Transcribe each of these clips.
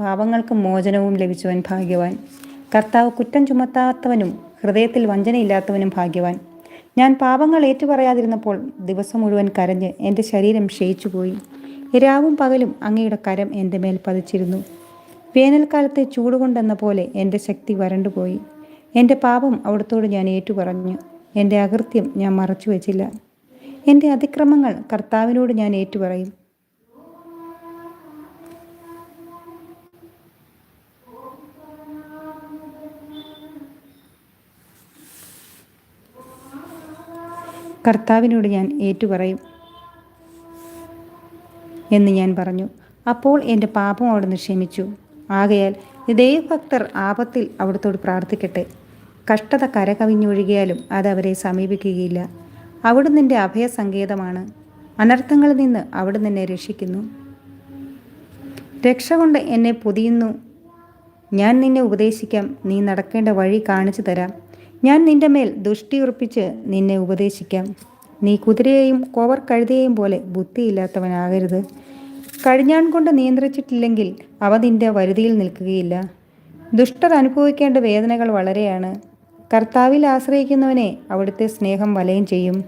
പാപങ്ങൾക്ക് മോചനവും ലഭിച്ചവൻ ഭാഗ്യവാൻ. കർത്താവ് കുറ്റം ചുമത്താത്തവനും ഹൃദയത്തിൽ വഞ്ചനയില്ലാത്തവനും ഭാഗ്യവാൻ. ഞാൻ പാപങ്ങൾ ഏറ്റുപറയാതിരുന്നപ്പോൾ ദിവസം മുഴുവൻ കരഞ്ഞ് എന്റെ ശരീരം ക്ഷയിച്ചുപോയി. രാവും പകലും അങ്ങയുടെ കരം എന്റെ മേൽ പതിച്ചിരുന്നു. വേനൽക്കാലത്തെ ചൂടുകൊണ്ടെന്ന പോലെ എന്റെ ശക്തി വരണ്ടുപോയി. എന്റെ പാപം അവിടത്തോട് ഞാൻ ഏറ്റുപറഞ്ഞു. എന്റെ അകൃത്യം ഞാൻ മറച്ചു വച്ചില്ല എന്റെ അതിക്രമങ്ങൾ കർത്താവിനോട് ഞാൻ ഏറ്റുപറയും. കർത്താവിനോട് ഞാൻ ഏറ്റുപറയും എന്ന് ഞാൻ പറഞ്ഞു. അപ്പോൾ എന്റെ പാപം അവിടുന്ന് ക്ഷമിച്ചു. ആകയാൽ ദൈവഭക്തർ ആപത്തിൽ അവിടുത്തോട് പ്രാർത്ഥിക്കട്ടെ. കഷ്ടത കരകവിഞ്ഞൊഴുകിയാലും അത് അവരെ സമീപിക്കുകയില്ല. അവിടുന്ന് എന്റെ അഭയസങ്കേതമാണ്. അനർത്ഥങ്ങളിൽ നിന്ന് അവിടുന്ന് എന്നെ രക്ഷിക്കുന്നു. രക്ഷ കൊണ്ട് എന്നെ പൊതിയുന്നു. ഞാൻ നിന്നെ ഉപദേശിക്കാം. നീ നടക്കേണ്ട വഴി കാണിച്ചു തരാം. ഞാൻ നിന്റെ മേൽ ദുഷ്ടി ഉറപ്പിച്ച് നിന്നെ ഉപദേശിക്കാം. നീ കുതിരയെയും കോവർ കഴുതയെയും പോലെ ബുദ്ധിയില്ലാത്തവനാകരുത്. കഴിഞ്ഞാൺ കൊണ്ട് നിയന്ത്രിച്ചിട്ടില്ലെങ്കിൽ അവ നിന്റെ വരുതിയിൽ നിൽക്കുകയില്ല. ദുഷ്ടർ അനുഭവിക്കേണ്ട വേദനകൾ വളരെയാണ്. കർത്താവിൽ ആശ്രയിക്കുന്നവനെ അവിടുത്തെ സ്നേഹം വലയം ചെയ്യും.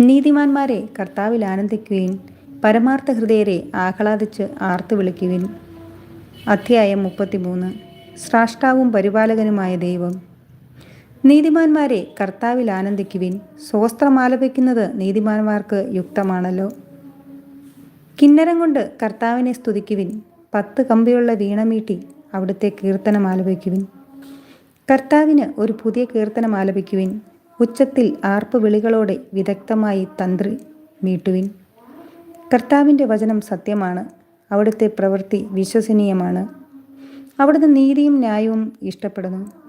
നീതിമാന്മാരെ കർത്താവിൽ ആനന്ദിക്കുവിൻ. പരമാർത്ഥ ഹൃദയരെ ആഹ്ലാദിച്ച് ആർത്തു വിളിക്കുവിൻ. അധ്യായം മുപ്പത്തിമൂന്ന്. സ്രാഷ്ടാവും പരിപാലകനുമായ ദൈവം. നീതിമാന്മാരെ കർത്താവിൽ ആനന്ദിക്കുവിൻ. സ്വസ്ത്രം ആലപിക്കുന്നത് നീതിമാന്മാർക്ക് യുക്തമാണല്ലോ. കിന്നരം കൊണ്ട് കർത്താവിനെ സ്തുതിക്കുവിൻ. പത്ത് കമ്പിയുള്ള വീണമീട്ടി അവിടുത്തെ കീർത്തനം ആലപിക്കുവിൻ കർത്താവിന് ഒരു പുതിയ കീർത്തനം ആലപിക്കുവിൻ ഉച്ചത്തിൽ ആർപ്പ് വിളികളോടെ വിദഗ്ധമായി തന്ത്രി മീട്ടുവിൻ കർത്താവിന്റെ വചനം സത്യമാണ്. അവിടുത്തെ പ്രവൃത്തി വിശ്വസനീയമാണ്. അവിടുന്ന് നീതിയും ന്യായവും ഇഷ്ടപ്പെടുന്നു.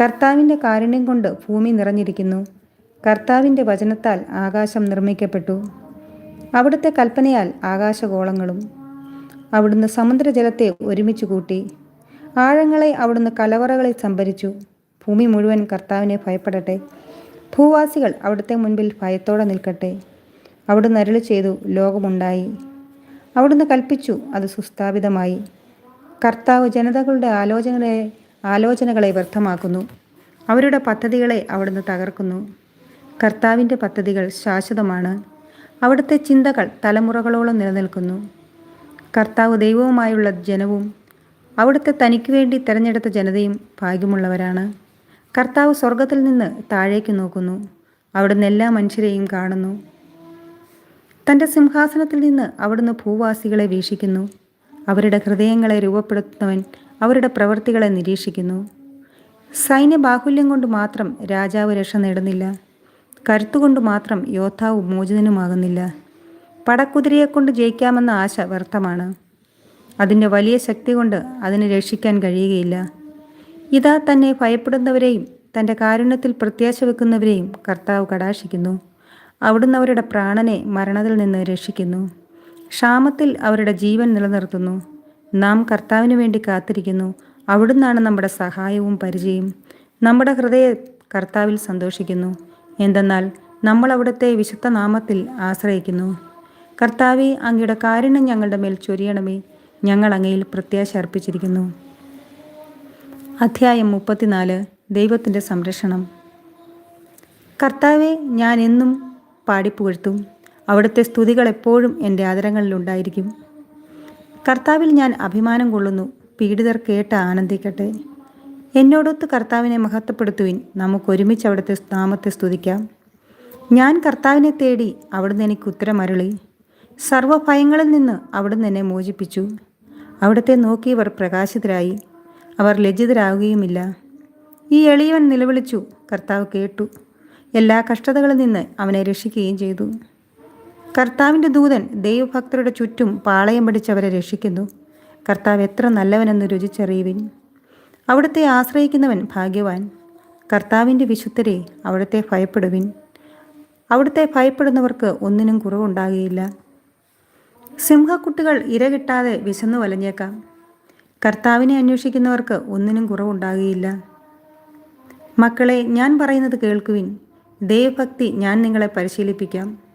കർത്താവിന്റെ കാരുണ്യം കൊണ്ട് ഭൂമി നിറഞ്ഞിരിക്കുന്നു. കർത്താവിന്റെ വചനത്താൽ ആകാശം നിർമ്മിക്കപ്പെട്ടു. അവിടുത്തെ കൽപ്പനയാൽ ആകാശഗോളങ്ങളും അവിടുന്ന് സമുദ്രജലത്തെ ഒരുമിച്ച് കൂട്ടി. ആഴങ്ങളെ അവിടുന്ന് കലവറകളിൽ സംഭരിച്ചു. ഭൂമി മുഴുവൻ കർത്താവിനെ ഭയപ്പെടട്ടെ. ഭൂവാസികൾ അവിടുത്തെ മുൻപിൽ ഭയത്തോടെ നിൽക്കട്ടെ. അവിടുന്ന് അരുളി ചെയ്തു ലോകമുണ്ടായി. അവിടുന്ന് കൽപ്പിച്ചു അത് സുസ്ഥാപിതമായി. കർത്താവ് ജനതകളുടെ ആലോചനകളെ ആലോചനകളെ വ്യർത്ഥമാക്കുന്നു. അവരുടെ പദ്ധതികളെ അവിടുന്ന് തകർക്കുന്നു. കർത്താവിന്റെ പദ്ധതികൾ ശാശ്വതമാണ്. അവിടുത്തെ ചിന്തകൾ തലമുറകളോളം നിലനിൽക്കുന്നു. കർത്താവ് ദൈവവുമായുള്ള ജനവും അവിടുത്തെ തനിക്ക് വേണ്ടി തിരഞ്ഞെടുത്ത ജനതയും ഭാഗ്യമുള്ളവരാണ്. കർത്താവ് സ്വർഗത്തിൽ നിന്ന് താഴേക്ക് നോക്കുന്നു. അവിടുന്ന് എല്ലാ മനുഷ്യരെയും കാണുന്നു. തന്റെ സിംഹാസനത്തിൽ നിന്ന് അവിടുന്ന് ഭൂവാസികളെ വീക്ഷിക്കുന്നു. അവരുടെ ഹൃദയങ്ങളെ രൂപപ്പെടുത്തുന്നവൻ അവരുടെ പ്രവൃത്തികളെ നിരീക്ഷിക്കുന്നു. സൈന്യബാഹുല്യം കൊണ്ട് മാത്രം രാജാവ് രക്ഷ നേടുന്നില്ല. കരുത്തുകൊണ്ട് മാത്രം യോദ്ധാവ് മോചിതനുമാകുന്നില്ല. പടക്കുതിരയെക്കൊണ്ട് ജയിക്കാമെന്ന ആശ വ്യർത്ഥമാണ്. അതിന്റെ വലിയ ശക്തി കൊണ്ട് അതിനെ രക്ഷിക്കാൻ കഴിയുകയില്ല. ഇതാ തന്നെ ഭയപ്പെടുന്നവരെയും തന്റെ കാരുണ്യത്തിൽ പ്രത്യാശ വെക്കുന്നവരെയും കർത്താവ് കടാക്ഷിക്കുന്നു. അവിടുന്ന് അവരുടെ പ്രാണനെ മരണത്തിൽ നിന്ന് രക്ഷിക്കുന്നു. ക്ഷാമത്തിൽ അവരുടെ ജീവൻ നിലനിർത്തുന്നു. നാം കർത്താവിന് വേണ്ടി കാത്തിരിക്കുന്നു. അവിടുന്നാണ് നമ്മുടെ സഹായവും പരിചയം. നമ്മുടെ ഹൃദയ കർത്താവിൽ സന്തോഷിക്കുന്നു. എന്തെന്നാൽ നമ്മൾ അവിടുത്തെ വിശുദ്ധ നാമത്തിൽ ആശ്രയിക്കുന്നു. കർത്താവെ അങ്ങയുടെ കാരുണ്യം ഞങ്ങളുടെ മേൽ ചൊരിയണമേ. ഞങ്ങൾ അങ്ങയിൽ പ്രത്യാശ അർപ്പിച്ചിരിക്കുന്നു. അധ്യായം മുപ്പത്തിനാല് ദൈവത്തിന്റെ സംരക്ഷണം. കർത്താവെ ഞാൻ എന്നും പാടിപ്പുകഴ്ത്തും. അവിടുത്തെ സ്തുതികൾ എപ്പോഴും എന്റെ ആദരങ്ങളിലുണ്ടായിരിക്കും കർത്താവിൽ ഞാൻ അഭിമാനം കൊള്ളുന്നു. പീഡിതർ കേട്ട് ആനന്ദിക്കട്ടെ. എന്നോടൊത്ത് കർത്താവിനെ മഹത്വപ്പെടുത്തുവിൻ. നമുക്ക് ഒരുമിച്ച് അവിടുത്തെ നാമത്തെ സ്തുതിക്കാം. ഞാൻ കർത്താവിനെ തേടി അവിടുന്ന് എനിക്ക് ഉത്തരമരുളി. സർവഭയങ്ങളിൽ നിന്ന് അവിടുന്ന് എന്നെ മോചിപ്പിച്ചു. അവിടുത്തെ നോക്കിയവർ പ്രകാശിതരായി. അവർ ലജ്ജിതരാകുകയുമില്ല. ഈ എളിയവൻ നിലവിളിച്ചു. കർത്താവ് കേട്ടു. എല്ലാ കഷ്ടതകളിൽ നിന്ന് അവനെ രക്ഷിക്കുകയും ചെയ്തു. കർത്താവിന്റെ ദൂതൻ ദൈവഭക്തരുടെ ചുറ്റും പാളയം പിടിച്ചവരെ രക്ഷിക്കുന്നു. കർത്താവ് എത്ര നല്ലവനെന്ന് രുചിച്ചറിയുവിൻ. അവിടുത്തെ ആശ്രയിക്കുന്നവൻ ഭാഗ്യവാൻ. കർത്താവിന്റെ വിശുദ്ധരെ അവിടുത്തെ ഭയപ്പെടുവിൻ. അവിടുത്തെ ഭയപ്പെടുന്നവർക്ക് ഒന്നിനും കുറവുണ്ടാകുകയില്ല. സിംഹക്കുട്ടികൾ ഇര കിട്ടാതെ വിശന്നു വലഞ്ഞേക്കാം. കർത്താവിനെ അന്വേഷിക്കുന്നവർക്ക് ഒന്നിനും കുറവുണ്ടാകുകയില്ല. മക്കളെ ഞാൻ പറയുന്നത് കേൾക്കുവിൻ. ദൈവഭക്തി ഞാൻ നിങ്ങളെ പരിശീലിപ്പിക്കാം.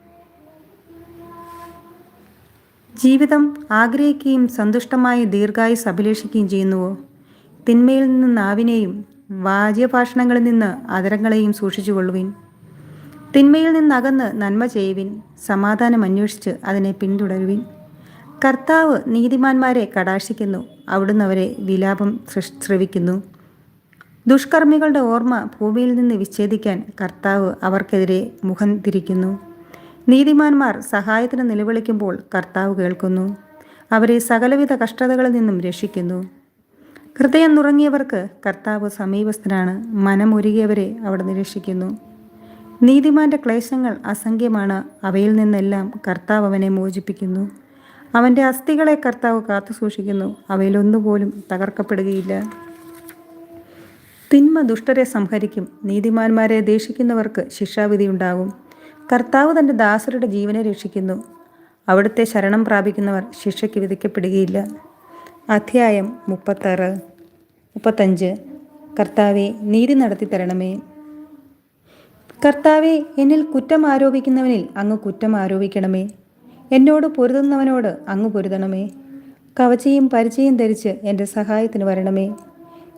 ജീവിതം ആഗ്രഹിക്കുകയും സന്തുഷ്ടമായ ദീർഘായുസ് അഭിലേഷിക്കുകയും ചെയ്യുന്നുവോ? തിന്മയിൽ നിന്ന് നാവിനെയും വാജ്യഭാഷണങ്ങളിൽ നിന്ന് അതരങ്ങളെയും സൂക്ഷിച്ചു കൊള്ളുവിൻ. തിന്മയിൽ നിന്നകന്ന് നന്മ ചെയ്യുവിൻ സമാധാനം അന്വേഷിച്ച് അതിനെ പിന്തുടരുവിൻ. കർത്താവ് നീതിമാന്മാരെ കടാക്ഷിക്കുന്നു അവിടുന്ന് അവരെ വിലാപം ശ്രവിക്കുന്നു. ദുഷ്കർമ്മികളുടെ ഓർമ്മ ഭൂമിയിൽ നിന്ന് വിച്ഛേദിക്കാൻ കർത്താവ് അവർക്കെതിരെ മുഖം തിരിക്കുന്നു. നീതിമാന്മാർ സഹായത്തിന് നിലവിളിക്കുമ്പോൾ കർത്താവ് കേൾക്കുന്നു. അവരെ സകലവിധ കഷ്ടതകളിൽ നിന്നും രക്ഷിക്കുന്നു. ഹൃദയം നുറങ്ങിയവർക്ക് കർത്താവ് സമീപസ്ഥനാണ്. മനമൊരുകിയവരെ അവിടെ നിരീക്ഷിക്കുന്നു നീതിമാന്റെ ക്ലേശങ്ങൾ അസംഖ്യമാണ്. അവയിൽ നിന്നെല്ലാം കർത്താവ് അവനെ മോചിപ്പിക്കുന്നു. അവന്റെ അസ്ഥികളെ കർത്താവ് കാത്തു സൂക്ഷിക്കുന്നു. അവയിലൊന്നുപോലും തകർക്കപ്പെടുകയില്ല. തിന്മ ദുഷ്ടരെ സംഹരിക്കും. നീതിമാന്മാരെ ദേഷിക്കുന്നവർക്ക് ശിക്ഷാവിധി ഉണ്ടാകും. കർത്താവ് തന്റെ ദാസരുടെ ജീവനെ രക്ഷിക്കുന്നു. അവിടുത്തെ ശരണം പ്രാപിക്കുന്നവർ ശിക്ഷയ്ക്ക് വിധിക്കപ്പെടുകയില്ല. അധ്യായം മുപ്പത്താറ് മുപ്പത്തഞ്ച്. കർത്താവെ നീതി നടത്തി തരണമേ. കർത്താവെ എന്നിൽ കുറ്റം ആരോപിക്കുന്നവനിൽ അങ്ങ് കുറ്റം ആരോപിക്കണമേ. എന്നോട് പൊരുതുന്നവനോട് അങ്ങ് പൊരുതണമേ. കവചയും പരിചയം ധരിച്ച് എന്റെ സഹായത്തിന് വരണമേ.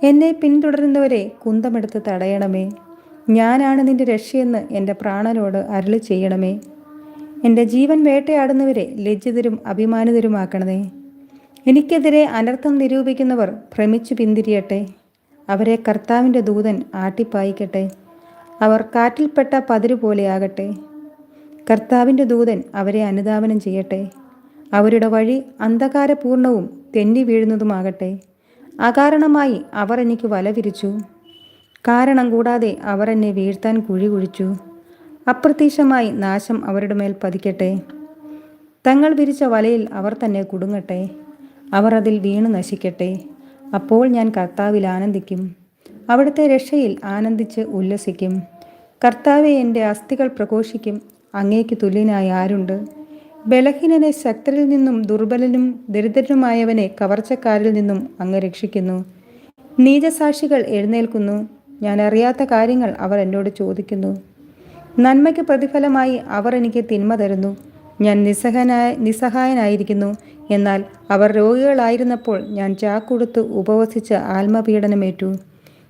എന്നെ പിന്തുടരുന്നവരെ കുന്തമെടുത്ത് തടയണമേ. ഞാനാണ് നിന്റെ രക്ഷയെന്ന് എന്റെ പ്രാണനോട് അരുളി ചെയ്യണമേ. എന്റെ ജീവൻ വേട്ടയാടുന്നവരെ ലജ്ജിതരും അഭിമാനിതരുമാക്കണമേ. എനിക്കെതിരെ അനർത്ഥം നിരൂപിക്കുന്നവർ ഭ്രമിച്ചു പിന്തിരിയട്ടെ. അവരെ കർത്താവിന്റെ ദൂതൻ ആട്ടിപ്പായിക്കട്ടെ. അവർ കാറ്റിൽപ്പെട്ട പതിരു പോലെയാകട്ടെ കർത്താവിന്റെ ദൂതൻ അവരെ അനുധാവനം ചെയ്യട്ടെ. അവരുടെ വഴി അന്ധകാരപൂർണവും തെന്നി വീഴുന്നതുമാകട്ടെ. അകാരണമായി അവർ എനിക്ക് വല വിരിച്ചു കാരണം കൂടാതെ അവർ എന്നെ വീഴ്ത്താൻ കുഴി കുഴിച്ചു. അപ്രത്യക്ഷമായി നാശം അവരുടെ മേൽ പതിക്കട്ടെ. തങ്ങൾ വിരിച്ച വലയിൽ അവർ തന്നെ കുടുങ്ങട്ടെ. അവർ അതിൽ വീണു നശിക്കട്ടെ. അപ്പോൾ ഞാൻ കർത്താവിൽ ആനന്ദിക്കും. അവിടുത്തെ രക്ഷയിൽ ആനന്ദിച്ച് ഉല്ലസിക്കും. കർത്താവെ എന്റെ അസ്ഥികൾ പ്രഘോഷിക്കും. അങ്ങേക്ക് തുല്യനായി ആരുണ്ട്? ബലഹീനനെ ശക്തരിൽ നിന്നും ദുർബലനും ദരിദ്രനുമായവനെ കവർച്ചക്കാരിൽ നിന്നും അങ്ങ് രക്ഷിക്കുന്നു. നീചസാക്ഷികൾ എഴുന്നേൽക്കുന്നു. ഞാൻ അറിയാത്ത കാര്യങ്ങൾ അവർ എന്നോട് ചോദിക്കുന്നു. നന്മയ്ക്ക് പ്രതിഫലമായി അവർ എനിക്ക് തിന്മ തരുന്നു. ഞാൻ നിസ്സഹനായ നിസ്സഹായനായിരിക്കുന്നു. എന്നാൽ അവർ രോഗികളായിരുന്നപ്പോൾ ഞാൻ ചാക്കുടുത്ത് ഉപവസിച്ച് ആത്മപീഡനമേറ്റു.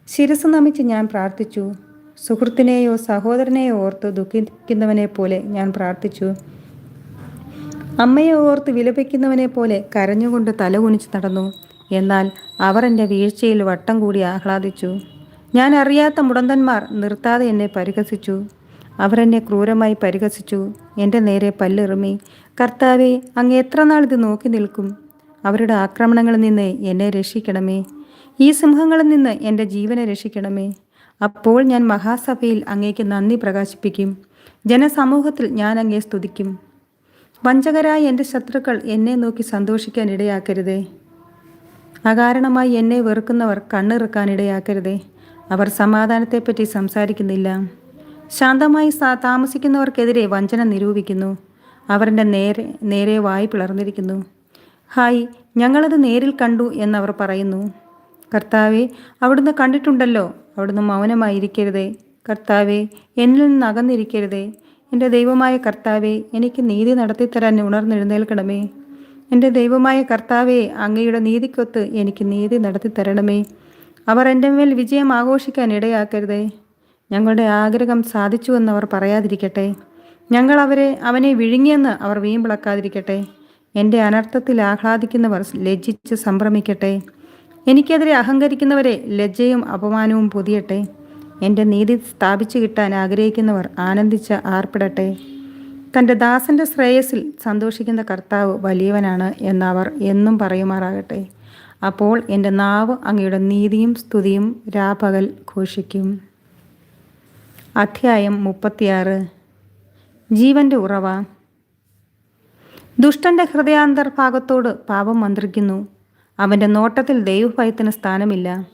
ശിരസ് നമിച്ച് ഞാൻ പ്രാർത്ഥിച്ചു. സുഹൃത്തിനെയോ സഹോദരനെയോ ഓർത്ത് ദുഃഖിക്കുന്നവനെ പോലെ ഞാൻ പ്രാർത്ഥിച്ചു. അമ്മയെ ഓർത്ത് വിലപിക്കുന്നവനെ പോലെ കരഞ്ഞുകൊണ്ട് തലകുനിച്ച് നടന്നു. എന്നാൽ അവർ എന്റെ വീഴ്ചയിൽ വട്ടം കൂടി ആഹ്ലാദിച്ചു. ഞാൻ അറിയാത്ത മുടന്തന്മാർ നിർത്താതെ എന്നെ പരിഹസിച്ചു. അവരെന്നെ ക്രൂരമായി പരിഹസിച്ചു. എന്റെ നേരെ പല്ലെറുമി. കർത്താവെ അങ്ങ് എത്ര നാൾ ഇത് നോക്കി നിൽക്കും? അവരുടെ ആക്രമണങ്ങളിൽ നിന്ന് എന്നെ രക്ഷിക്കണമേ. ഈ സിംഹങ്ങളിൽ നിന്ന് എന്റെ ജീവനെ രക്ഷിക്കണമേ. അപ്പോൾ ഞാൻ മഹാസഭയിൽ അങ്ങേക്ക് നന്ദി പ്രകാശിപ്പിക്കും. ജനസമൂഹത്തിൽ ഞാൻ അങ്ങേ സ്തുതിക്കും. വഞ്ചകരായ എന്റെ ശത്രുക്കൾ എന്നെ നോക്കി സന്തോഷിക്കാൻ ഇടയാക്കരുതേ. അകാരണമായി എന്നെ വെറുക്കുന്നവർ കണ്ണിറുക്കാൻ ഇടയാക്കരുതേ. അവർ സമാധാനത്തെപ്പറ്റി സംസാരിക്കുന്നില്ല. ശാന്തമായി താമസിക്കുന്നവർക്കെതിരെ വഞ്ചന നിരൂപിക്കുന്നു. അവരുടെ നേരെ നേരെ വായി പിളർന്നിരിക്കുന്നു. ഹായ് ഞങ്ങളത് നേരിൽ കണ്ടു എന്നവർ പറയുന്നു. കർത്താവെ അവിടുന്ന് കണ്ടിട്ടുണ്ടല്ലോ അവിടുന്ന് മൗനമായിരിക്കരുതേ. കർത്താവെ എന്നിൽ നിന്ന് അകന്നിരിക്കരുതേ. എന്റെ ദൈവമായ കർത്താവെ എനിക്ക് നീതി നടത്തിത്തരാൻ ഉണർന്നെഴുന്നേൽക്കണമേ. എന്റെ ദൈവമായ കർത്താവെ അങ്ങയുടെ നീതിക്കൊത്ത് എനിക്ക് നീതി നടത്തിത്തരണമേ. അവർ എന്റെ മേൽ വിജയം ആഘോഷിക്കാൻ ഇടയാക്കരുതേ. ഞങ്ങളുടെ ആഗ്രഹം സാധിച്ചുവെന്ന് അവർ പറയാതിരിക്കട്ടെ. ഞങ്ങൾ അവരെ അവനെ വിഴുങ്ങിയെന്ന് അവർ വീമ്പിളക്കാതിരിക്കട്ടെ. എന്റെ അനർത്ഥത്തിൽ ആഹ്ലാദിക്കുന്നവർ ലജ്ജിച്ച് സംഭ്രമിക്കട്ടെ. എനിക്കെതിരെ അഹങ്കരിക്കുന്നവരെ ലജ്ജയും അപമാനവും പൊതിയട്ടെ. എന്റെ നീതി സ്ഥാപിച്ചു കിട്ടാൻ ആഗ്രഹിക്കുന്നവർ ആനന്ദിച്ച് ആർപ്പിടട്ടെ. തന്റെ ദാസന്റെ ശ്രേയസിൽ സന്തോഷിക്കുന്ന കർത്താവ് വലിയവനാണ് എന്നവർ എന്നും പറയുമാറാകട്ടെ. അപ്പോൾ എന്റെ നാവ് അങ്ങയുടെ നീതിയും സ്തുതിയും രാപകൽ ഘോഷിക്കും. അധ്യായം മുപ്പത്തിയാറ്. ജീവന്റെ ഉറവ. ദുഷ്ടന്റെ ഹൃദയാന്തർഭാഗത്തോട് പാപം മന്ത്രിക്കുന്നു. അവന്റെ നോട്ടത്തിൽ ദൈവഭയത്തിന് സ്ഥാനമില്ല.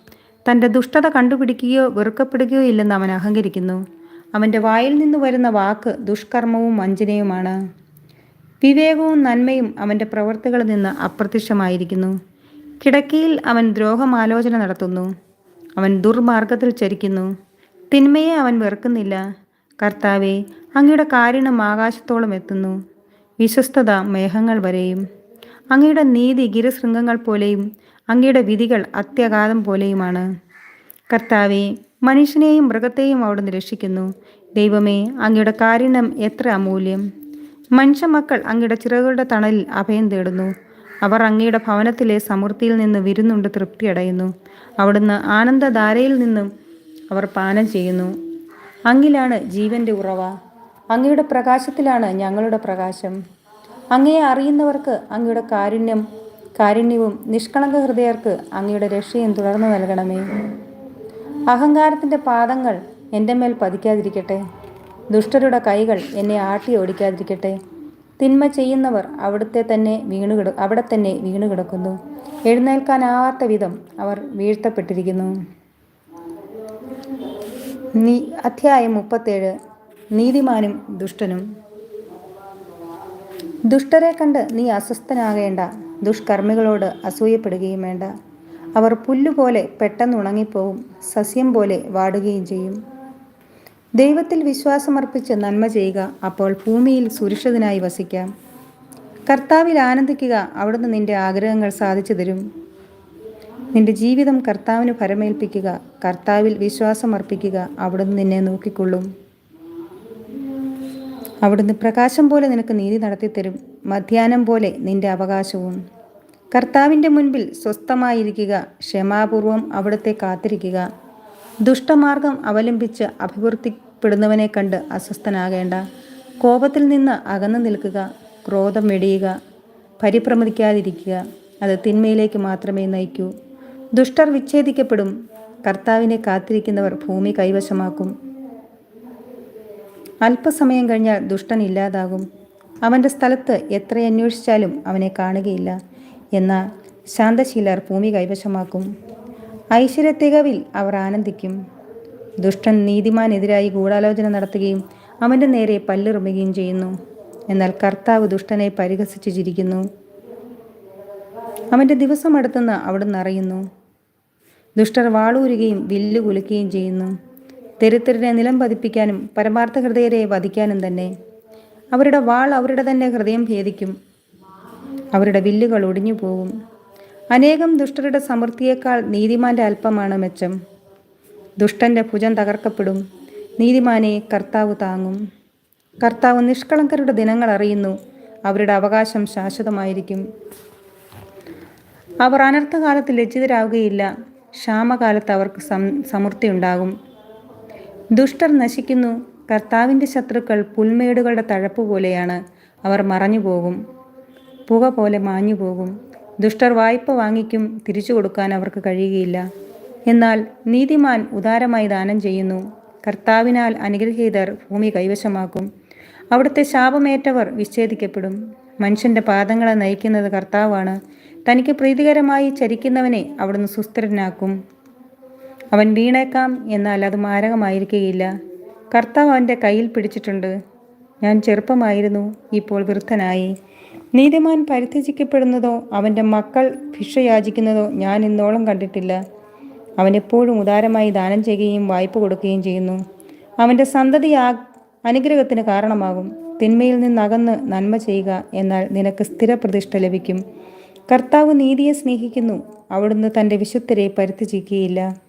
തന്റെ ദുഷ്ടത കണ്ടുപിടിക്കുകയോ വെറുക്കപ്പെടുകയോ ഇല്ലെന്ന് അവൻ അഹങ്കരിക്കുന്നു. അവന്റെ വായിൽ നിന്ന് വരുന്ന വാക്ക് ദുഷ്കർമ്മവും വഞ്ചനയുമാണ്. വിവേകവും നന്മയും അവന്റെ പ്രവൃത്തികളിൽ നിന്ന് അപ്രത്യക്ഷമായിരിക്കുന്നു. കിടക്കയിൽ അവൻ ദ്രോഹമാലോചന നടത്തുന്നു. അവൻ ദുർമാർഗത്തിൽ ചരിക്കുന്നു. തിന്മയെ അവൻ വെറുക്കുന്നില്ല. കർത്താവെ അങ്ങയുടെ കാരുണ്യം ആകാശത്തോളം എത്തുന്നു. വിശ്വസ്തത മേഘങ്ങൾ വരെയും. അങ്ങയുടെ നീതി ഗിരിശൃംഗങ്ങൾ പോലെയും അങ്ങയുടെ വിധികൾ അത്യഗാധം പോലെയുമാണ്. കർത്താവെ മനുഷ്യനെയും മൃഗത്തെയും അവിടുന്ന് രക്ഷിക്കുന്നു. ദൈവമേ അങ്ങയുടെ കാരുണ്യം എത്ര അമൂല്യം. മനുഷ്യമക്കൾ അങ്ങയുടെ ചിറകുകളുടെ തണലിൽ അഭയം തേടുന്നു. അവർ അങ്ങയുടെ ഭവനത്തിലെ സമൃദ്ധിയിൽ നിന്ന് വിരുന്നുണ്ട് തൃപ്തിയടയുന്നു. അവിടുന്ന് ആനന്ദധാരയിൽ നിന്നും അവർ പാനം ചെയ്യുന്നു. അങ്ങിലാണ് ജീവന്റെ ഉറവ. അങ്ങയുടെ പ്രകാശത്തിലാണ് ഞങ്ങളുടെ പ്രകാശം. അങ്ങയെ അറിയുന്നവർക്ക് അങ്ങയുടെ കാരുണ്യം കാരുണ്യവും നിഷ്കളങ്ക ഹൃദയർക്ക് അങ്ങയുടെ രക്ഷയും തുടർന്നു നൽകണമേ. അഹങ്കാരത്തിന്റെ പാദങ്ങൾ എന്റെ മേൽ പതിക്കാതിരിക്കട്ടെ. ദുഷ്ടരുടെ കൈകൾ എന്നെ ആട്ടി ഓടിക്കാതിരിക്കട്ടെ. തിന്മ ചെയ്യുന്നവർ അവിടുത്തെ തന്നെ വീണു കിട അവിടെ തന്നെ വീണു കിടക്കുന്നു. എഴുന്നേൽക്കാനാവാത്ത വിധം അവർ വീഴ്ത്തപ്പെട്ടിരിക്കുന്നു. നീ അധ്യായം മുപ്പത്തേഴ്. നീതിമാനും ദുഷ്ടനും. ദുഷ്ടരെ കണ്ട് നീ അസ്വസ്ഥനാകേണ്ട. ദുഷ്കർമ്മികളോട് അസൂയപ്പെടുകയും വേണ്ട. അവർ പുല്ലുപോലെ പെട്ടെന്ന് ഉണങ്ങിപ്പോവും സസ്യം പോലെ വാടുകയും ചെയ്യും. ദൈവത്തിൽ വിശ്വാസമർപ്പിച്ച് നന്മ ചെയ്യുക അപ്പോൾ ഭൂമിയിൽ സുരക്ഷിതനായി വസിക്കാം. കർത്താവിൽ ആനന്ദിക്കുക അവിടുന്ന് നിന്റെ ആഗ്രഹങ്ങൾ സാധിച്ചു തരും. നിന്റെ ജീവിതം കർത്താവിന് പരമേൽപ്പിക്കുക കർത്താവിൽ വിശ്വാസമർപ്പിക്കുക അവിടുന്ന് നിന്നെ നോക്കിക്കൊള്ളും. അവിടുന്ന് പ്രകാശം പോലെ നിനക്ക് നീതി നടത്തിത്തരും മധ്യാനം പോലെ നിന്റെ അവകാശവും. കർത്താവിന്റെ മുൻപിൽ സ്വസ്ഥമായിരിക്കുക ക്ഷമാപൂർവം അവിടുത്തെ കാത്തിരിക്കുക. ദുഷ്ടമാർഗം അവലംബിച്ച് അഭിവൃദ്ധിപ്പെടുന്നവനെ കണ്ട് അസ്വസ്ഥനാകേണ്ട. കോപത്തിൽ നിന്ന് അകന്നു നിൽക്കുക ക്രോധം വെടിയുക പരിഭ്രമിക്കാതിരിക്കുക അത് തിന്മയിലേക്ക് മാത്രമേ നയിക്കൂ. ദുഷ്ടർ വിച്ഛേദിക്കപ്പെടും കർത്താവിനെ കാത്തിരിക്കുന്നവർ ഭൂമി കൈവശമാക്കും. അല്പസമയം കഴിഞ്ഞാൽ ദുഷ്ടൻ ഇല്ലാതാകും. അവന്റെ സ്ഥലത്ത് എത്ര അന്വേഷിച്ചാലും അവനെ കാണുകയില്ല. എന്നാൽ ശാന്തശീലർ ഭൂമി കൈവശമാക്കും. ഐശ്വര്യത്തികവിൽ അവർ ആനന്ദിക്കും. ദുഷ്ടൻ നീതിമാനെതിരായി ഗൂഢാലോചന നടത്തുകയും അവന്റെ നേരെ പല്ലിറുമുകയും ചെയ്യുന്നു. എന്നാൽ കർത്താവ് ദുഷ്ടനെ പരിഹസിച്ചു ചിരിക്കുന്നു. അവന്റെ ദിവസം അടുത്തുനിന്ന് അവിടുന്ന് അറിയുന്നു. ദുഷ്ടർ വാളൂരുകയും വില്ലു കുലുക്കുകയും ചെയ്യുന്നു. ദരിദ്രരെ നിലം പതിപ്പിക്കാനും പരമാർത്ഥ ഹൃദയരെ വധിക്കാനും തന്നെ. അവരുടെ വാൾ അവരുടെ തന്നെ ഹൃദയം ഭേദിക്കും. അവരുടെ വില്ലുകൾ ഒടിഞ്ഞു പോകും അനേകം ദുഷ്ടരുടെ സമൃദ്ധിയേക്കാൾ നീതിമാന്റെ അല്പമാണ് മെച്ചം. ദുഷ്ടന്റെ ഭുജം തകർക്കപ്പെടും. നീതിമാനെ കർത്താവ് താങ്ങും. കർത്താവ് നിഷ്കളങ്കരുടെ ദിനങ്ങൾ അറിയുന്നു. അവരുടെ അവകാശം ശാശ്വതമായിരിക്കും. അവർ അനർത്ഥകാലത്ത് ലജ്ജിതരാകുകയില്ല ക്ഷാമകാലത്ത് അവർക്ക് സം സമൃദ്ധി ഉണ്ടാകും ദുഷ്ടർ നശിക്കുന്നു. കർത്താവിന്റെ ശത്രുക്കൾ പുൽമേടുകളുടെ തഴപ്പ് പോലെയാണ്. അവർ മറഞ്ഞു പോകും പുക പോലെ മാഞ്ഞു പോകും ദുഷ്ടർ വായ്പ വാങ്ങിക്കും തിരിച്ചു കൊടുക്കാൻ അവർക്ക് കഴിയുകയില്ല. എന്നാൽ നീതിമാൻ ഉദാരമായി ദാനം ചെയ്യുന്നു. കർത്താവിനാൽ അനുഗ്രഹീതർ ഭൂമി കൈവശമാക്കും. അവിടുത്തെ ശാപമേറ്റവർ വിച്ഛേദിക്കപ്പെടും. മനുഷ്യന്റെ പാദങ്ങളെ നയിക്കുന്നത് കർത്താവാണ്. തനിക്ക് പ്രീതികരമായി ചരിക്കുന്നവനെ അവിടുന്ന് സുസ്ഥിരനാക്കും. അവൻ വീണേക്കാം എന്നാൽ അത് മാരകമായിരിക്കുകയില്ല. കർത്താവ് അവന്റെ കയ്യിൽ പിടിച്ചിട്ടുണ്ട്. ഞാൻ ചെറുപ്പമായിരുന്നു ഇപ്പോൾ വൃദ്ധനായി. നീതിമാൻ പരിത്യജിക്കപ്പെടുന്നതോ അവന്റെ മക്കൾ ഭിക്ഷ യാചിക്കുന്നതോ ഞാൻ ഇന്നോളം കണ്ടിട്ടില്ല. അവൻ എപ്പോഴും ഉദാരമായി ദാനം ചെയ്യുകയും വായ്പ കൊടുക്കുകയും ചെയ്യുന്നു. അവന്റെ സന്തതി ആ അനുഗ്രഹത്തിന് കാരണമാകും. തിന്മയിൽ നിന്നകന്ന് നന്മ ചെയ്യുക എന്നാൽ നിനക്ക് സ്ഥിരപ്രതിഷ്ഠ ലഭിക്കും. കർത്താവ് നീതിയെ സ്നേഹിക്കുന്നു. അവിടുന്ന് തന്റെ വിശുദ്ധരെ പരിത്യജിക്കുകയില്ല.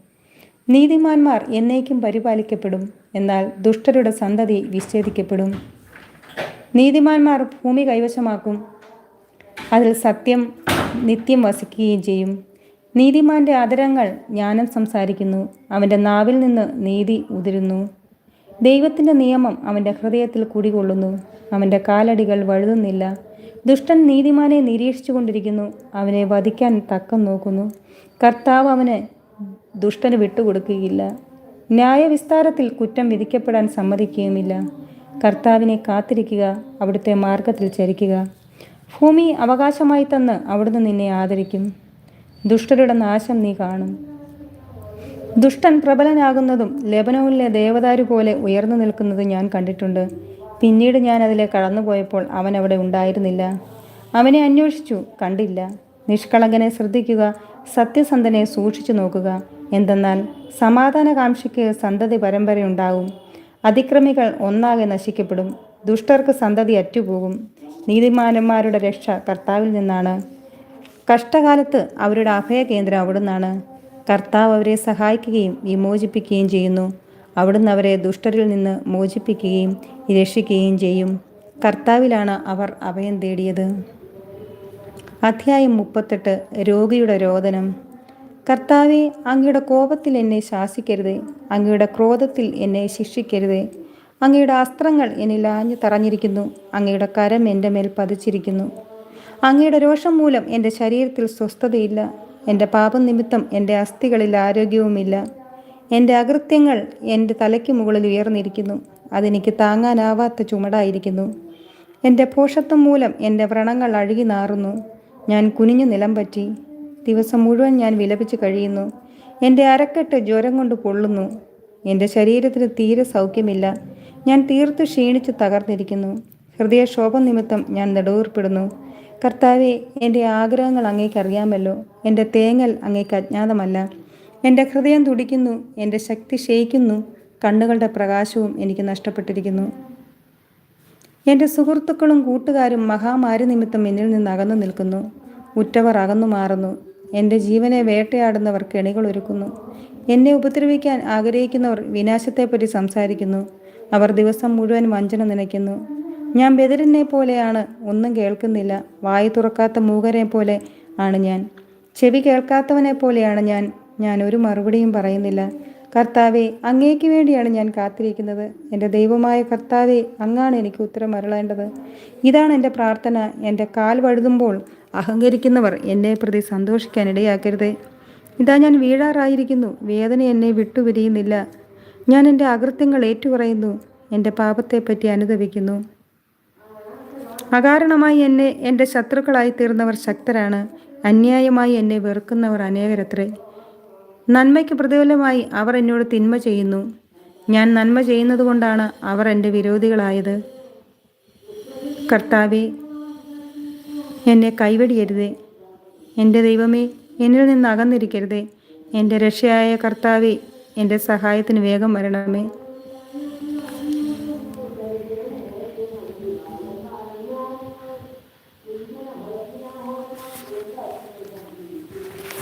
നീതിമാന്മാർ എന്നേക്കും പരിപാലിക്കപ്പെടും. എന്നാൽ ദുഷ്ടരുടെ സന്തതി വിച്ഛേദിക്കപ്പെടും. നീതിമാന്മാർ ഭൂമി കൈവശമാക്കും. അതിൽ സത്യം നിത്യം വസിക്കുകയും ചെയ്യും. നീതിമാന്റെ ആദരങ്ങൾ ജ്ഞാനം സംസാരിക്കുന്നു. അവന്റെ നാവിൽ നിന്ന് നീതി ഉതിരുന്നു. ദൈവത്തിന്റെ നിയമം അവന്റെ ഹൃദയത്തിൽ കുടികൊള്ളുന്നു. അവന്റെ കാലടികൾ വഴുതുന്നില്ല. ദുഷ്ടൻ നീതിമാനെ നിരീക്ഷിച്ചു കൊണ്ടിരിക്കുന്നു അവനെ വധിക്കാൻ തക്കം നോക്കുന്നു. കർത്താവ് അവന് ദുഷ്ടന് വിട്ടുകൊടുക്കുകയില്ല. ന്യായവിസ്താരത്തിൽ കുറ്റം വിധിക്കപ്പെടാൻ സമ്മതിക്കുകയുമില്ല. കർത്താവിനെ കാത്തിരിക്കുക അവിടുത്തെ മാർഗത്തിൽ ചരിക്കുക. ഭൂമി അവകാശമായി തന്ന് അവിടുന്ന് നിന്നെ ആദരിക്കും. ദുഷ്ടരുടെ നാശം നീ കാണും. ദുഷ്ടൻ പ്രബലനാകുന്നതും ലെബനോനിലെ ദേവദാരു പോലെ ഉയർന്നു നിൽക്കുന്നതും ഞാൻ കണ്ടിട്ടുണ്ട്. പിന്നീട് ഞാൻ അതിലെ കടന്നുപോയപ്പോൾ അവൻ അവിടെ ഉണ്ടായിരുന്നില്ല. അവനെ അന്വേഷിച്ചു കണ്ടില്ല. നിഷ്കളങ്കനെ ശ്രദ്ധിക്കുക സത്യസന്ധനെ സൂക്ഷിച്ചു നോക്കുക. എന്തെന്നാൽ സമാധാനകാംക്ഷയ്ക്ക് സന്തതി പരമ്പരയുണ്ടാകും അതിക്രമികൾ ഒന്നാകെ നശിക്കപ്പെടും. ദുഷ്ടർക്ക് സന്തതി അറ്റുപോകും. നീതിമാന്മാരുടെ രക്ഷ കർത്താവിൽ നിന്നാണ്. കഷ്ടകാലത്ത് അവരുടെ അഭയകേന്ദ്രം അവിടുന്നാണ്. കർത്താവ് അവരെ സഹായിക്കുകയും വിമോചിപ്പിക്കുകയും ചെയ്യുന്നു. അവിടുന്ന് അവരെ ദുഷ്ടരിൽ നിന്ന് മോചിപ്പിക്കുകയും രക്ഷിക്കുകയും ചെയ്യും. കർത്താവിലാണ് അവർ അഭയം തേടിയത്. അധ്യായം മുപ്പത്തെട്ട് രോഗിയുടെ രോദനം. കർത്താവെ അങ്ങയുടെ കോപത്തിൽ എന്നെ ശാസിക്കരുതേ. അങ്ങയുടെ ക്രോധത്തിൽ എന്നെ ശിക്ഷിക്കരുതേ. അങ്ങയുടെ അസ്ത്രങ്ങൾ എന്നിൽ ആഞ്ഞു തറഞ്ഞിരിക്കുന്നു. അങ്ങയുടെ കരം എന്റെ മേൽ പതിച്ചിരിക്കുന്നു. അങ്ങയുടെ രോഷം മൂലം എന്റെ ശരീരത്തിൽ സ്വസ്ഥതയില്ല. എന്റെ പാപം നിമിത്തം എന്റെ അസ്ഥികളിൽ ആരോഗ്യവുമില്ല. എന്റെ അകൃത്യങ്ങൾ എന്റെ തലയ്ക്ക് മുകളിൽ ഉയർന്നിരിക്കുന്നു. അതെനിക്ക് താങ്ങാനാവാത്ത ചുമടായിരിക്കുന്നു. എന്റെ പോഷത്വം മൂലം എന്റെ വ്രണങ്ങൾ അഴുകി നാറുന്നു. ഞാൻ കുനിഞ്ഞു നിലം പറ്റി. ദിവസം മുഴുവൻ ഞാൻ വിലപിച്ച് കഴിയുന്നു. എന്റെ അരക്കെട്ട് ജ്വരം കൊണ്ട് പൊള്ളുന്നു. എന്റെ ശരീരത്തിന് തീരെ സൗഖ്യമില്ല. ഞാൻ തീർത്ത് ക്ഷീണിച്ച് തകർന്നിരിക്കുന്നു. ഹൃദയക്ഷോഭം നിമിത്തം ഞാൻ നെടുവീർപ്പെടുന്നു. കർത്താവെ എന്റെ ആഗ്രഹങ്ങൾ അങ്ങേക്ക് അറിയാമല്ലോ. എന്റെ തേങ്ങൽ അങ്ങേക്ക് അജ്ഞാതമല്ല. എന്റെ ഹൃദയം തുടിക്കുന്നു. എന്റെ ശക്തി ക്ഷയിക്കുന്നു. കണ്ണുകളുടെ പ്രകാശവും എനിക്ക് നഷ്ടപ്പെട്ടിരിക്കുന്നു. എന്റെ സുഹൃത്തുക്കളും കൂട്ടുകാരും മഹാമാരി നിമിത്തം എന്നിൽ നിന്ന് അകന്നു നിൽക്കുന്നു. ഉറ്റവർ അകന്നു മാറുന്നു. എന്റെ ജീവനെ വേട്ടയാടുന്നവർ കെണികൾ ഒരുക്കുന്നു. എന്നെ ഉപദ്രവിക്കാൻ ആഗ്രഹിക്കുന്നവർ വിനാശത്തെപ്പറ്റി സംസാരിക്കുന്നു. അവർ ദിവസം മുഴുവൻ വഞ്ചന നനയ്ക്കുന്നു. ഞാൻ ബദരിനെ പോലെയാണ് ഒന്നും കേൾക്കുന്നില്ല. വായു തുറക്കാത്ത മൂകരെ പോലെ ആണ് ഞാൻ. ചെവി കേൾക്കാത്തവനെ പോലെയാണ് ഞാൻ. ഞാൻ ഒരു മറുപടിയും പറയുന്നില്ല. കർത്താവെ അങ്ങേക്ക് വേണ്ടിയാണ് ഞാൻ കാത്തിരിക്കുന്നത്. എന്റെ ദൈവമായ കർത്താവെ അങ്ങാണ് എനിക്ക് ഉത്തരം അരുളേണ്ടത്. ഇതാണ് എന്റെ പ്രാർത്ഥന. എന്റെ കാൽ വഴുതുമ്പോൾ അഹങ്കരിക്കുന്നവർ എന്നെ പ്രതി സന്തോഷിക്കാൻ ഇടയാക്കരുതേ. ഇതാ ഞാൻ വീഴാറായിരിക്കുന്നു. വേദന എന്നെ വിട്ടുപിരിയുന്നില്ല. ഞാൻ എന്റെ അകൃത്യങ്ങൾ ഏറ്റുപറയുന്നു എന്റെ പാപത്തെപ്പറ്റി അനുദവിക്കുന്നു അകാരണമായി എന്നെ എന്റെ ശത്രുക്കളായി തീർന്നവർ ശക്തരാണ് അന്യായമായി എന്നെ വെറുക്കുന്നവർ അനേകരത്രേ. നന്മയ്ക്ക് പ്രതിഫലമായി അവർ എന്നോട് തിന്മ ചെയ്യുന്നു. ഞാൻ നന്മ ചെയ്യുന്നതുകൊണ്ടാണ് അവർ എന്റെ വിരോധികളായത്. കർത്താവെ എന്നെ കൈവടിയരുതേ. എന്റെ ദൈവമേ എന്നിൽ നിന്ന് അകന്നിരിക്കരുതേ. എന്റെ രക്ഷയായ കർത്താവെ എന്റെ സഹായത്തിന് വേഗം വരണമേ